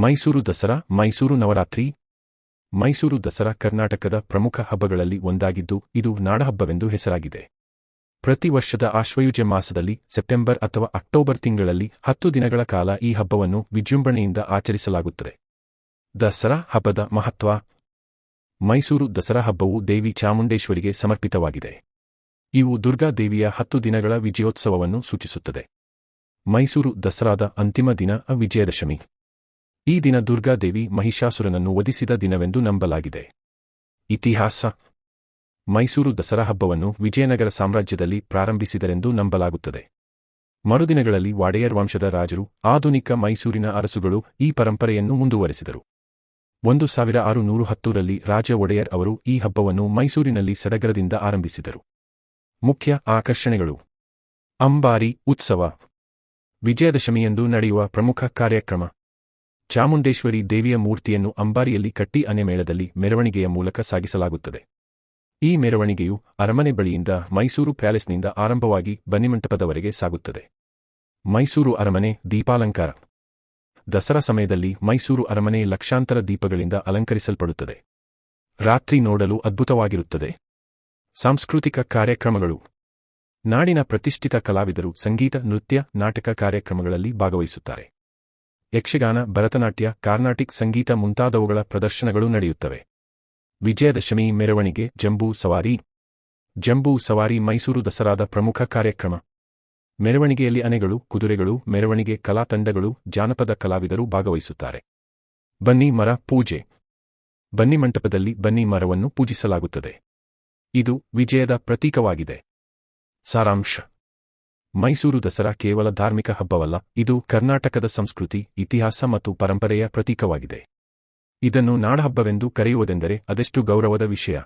ಮೈಸೂರು ದಸರಾ, ಮೈಸೂರು ನವರಾತ್ರಿ. ಮೈಸೂರು ದಸರಾ ಕರ್ನಾಟಕದ ಪ್ರಮುಖ ಹಬ್ಬಗಳಲ್ಲಿ ಒಂದಾಗಿದ್ದು, ಇದು ನಾಡಹಬ್ಬವೆಂದು ಹೆಸರಾಗಿದೆ. ಪ್ರತಿ ವರ್ಷದ ಆಶ್ವಯುಜ ಮಾಸದಲ್ಲಿ ಸೆಪ್ಟೆಂಬರ್ ಅಥವಾ ಅಕ್ಟೋಬರ್ ತಿಂಗಳಲ್ಲಿ ಹತ್ತು ದಿನಗಳ ಕಾಲ ಈ ಹಬ್ಬವನ್ನು ವಿಜೃಂಭಣೆಯಿಂದ ಆಚರಿಸಲಾಗುತ್ತದೆ. ದಸರಾ ಹಬ್ಬದ ಮಹತ್ವ. ಮೈಸೂರು ದಸರಾ ಹಬ್ಬವು ದೇವಿ ಚಾಮುಂಡೇಶ್ವರಿಗೆ ಸಮರ್ಪಿತವಾಗಿದೆ. ಇವು ದುರ್ಗಾ ದೇವಿಯ ಹತ್ತು ದಿನಗಳ ವಿಜಯೋತ್ಸವವನ್ನು ಸೂಚಿಸುತ್ತದೆ. ಮೈಸೂರು ದಸರಾದ ಅಂತಿಮ ದಿನ ವಿಜಯದಶಮಿ. ಈ ದಿನ ದುರ್ಗಾದೇವಿ ಮಹಿಷಾಸುರನನ್ನು ವಧಿಸಿದ ದಿನವೆಂದು ನಂಬಲಾಗಿದೆ. ಇತಿಹಾಸ. ಮೈಸೂರು ದಸರಾ ಹಬ್ಬವನ್ನು ವಿಜಯನಗರ ಸಾಮ್ರಾಜ್ಯದಲ್ಲಿ ಪ್ರಾರಂಭಿಸಿದರೆಂದು ನಂಬಲಾಗುತ್ತದೆ. ಮರುದಿನಗಳಲ್ಲಿ ವಾಡೆಯರ್ ವಂಶದ ರಾಜರು, ಆಧುನಿಕ ಮೈಸೂರಿನ ಅರಸುಗಳು ಈ ಪರಂಪರೆಯನ್ನು ಮುಂದುವರೆಸಿದರು. ಒಂದು ಸಾವಿರ ಆರು ನೂರು ಹತ್ತೂರಲ್ಲಿ ರಾಜ ಒಡೆಯರ್ ಅವರು ಈ ಹಬ್ಬವನ್ನು ಮೈಸೂರಿನಲ್ಲಿ ಸಡಗರದಿಂದ ಆರಂಭಿಸಿದರು. ಮುಖ್ಯ ಆಕರ್ಷಣೆಗಳು. ಅಂಬಾರಿ ಉತ್ಸವ. ವಿಜಯದಶಮಿಯಂದು ನಡೆಯುವ ಪ್ರಮುಖ ಕಾರ್ಯಕ್ರಮ. ಚಾಮುಂಡೇಶ್ವರಿ ದೇವಿಯ ಮೂರ್ತಿಯನ್ನು ಅಂಬಾರಿಯಲ್ಲಿ ಕಟ್ಟಿ ಅನೆಮೇಳದಲ್ಲಿ ಮೆರವಣಿಗೆಯ ಮೂಲಕ ಸಾಗಿಸಲಾಗುತ್ತದೆ. ಈ ಮೆರವಣಿಗೆಯು ಅರಮನೆ ಬಳಿಯಿಂದ ಮೈಸೂರು ಪ್ಯಾಲೇಸ್ನಿಂದ ಆರಂಭವಾಗಿ ಬನ್ನಿಮಂಟಪದವರೆಗೆ ಸಾಗುತ್ತದೆ. ಮೈಸೂರು ಅರಮನೆ ದೀಪಾಲಂಕಾರ. ದಸರಾ ಸಮಯದಲ್ಲಿ ಮೈಸೂರು ಅರಮನೆ ಲಕ್ಷಾಂತರ ದೀಪಗಳಿಂದ ಅಲಂಕರಿಸಲ್ಪಡುತ್ತದೆ. ರಾತ್ರಿ ನೋಡಲು ಅದ್ಭುತವಾಗಿರುತ್ತದೆ. ಸಾಂಸ್ಕೃತಿಕ ಕಾರ್ಯಕ್ರಮಗಳು. ನಾಡಿನ ಪ್ರತಿಷ್ಠಿತ ಕಲಾವಿದರು ಸಂಗೀತ, ನೃತ್ಯ, ನಾಟಕ ಕಾರ್ಯಕ್ರಮಗಳಲ್ಲಿ ಭಾಗವಹಿಸುತ್ತಾರೆ. ಯಕ್ಷಗಾನ, ಭರತನಾಟ್ಯ, ಕಾರ್ನಾಟಿಕ್ ಸಂಗೀತ ಮುಂತಾದವುಗಳ ಪ್ರದರ್ಶನಗಳು ನಡೆಯುತ್ತವೆ. ವಿಜಯದಶಮಿ ಮೆರವಣಿಗೆ, ಜಂಬೂ ಸವಾರಿ. ಜಂಬೂ ಸವಾರಿ ಮೈಸೂರು ದಸರಾದ ಪ್ರಮುಖ ಕಾರ್ಯಕ್ರಮ. ಮೆರವಣಿಗೆಯಲ್ಲಿ ಅನೆಗಳು, ಕುದುರೆಗಳು, ಮೆರವಣಿಗೆ ಕಲಾ ತಂಡಗಳು, ಜಾನಪದ ಕಲಾವಿದರು ಭಾಗವಹಿಸುತ್ತಾರೆ. ಬನ್ನಿ ಮರ ಪೂಜೆ. ಬನ್ನಿ ಮಂಟಪದಲ್ಲಿ ಬನ್ನಿ ಮರವನ್ನು ಪೂಜಿಸಲಾಗುತ್ತದೆ. ಇದು ವಿಜಯದ ಪ್ರತೀಕವಾಗಿದೆ. ಸಾರಾಂಶ. ಮೈಸೂರು ದಸರಾ ಕೇವಲ ಧಾರ್ಮಿಕ ಹಬ್ಬವಲ್ಲ, ಇದು ಕರ್ನಾಟಕದ ಸಂಸ್ಕೃತಿ, ಇತಿಹಾಸ ಮತ್ತು ಪರಂಪರೆಯ ಪ್ರತೀಕವಾಗಿದೆ. ಇದನ್ನು ನಾಡಹಬ್ಬವೆಂದು ಕರೆಯುವುದೆಂದರೆ ಅದೆಷ್ಟು ಗೌರವದ ವಿಷಯ.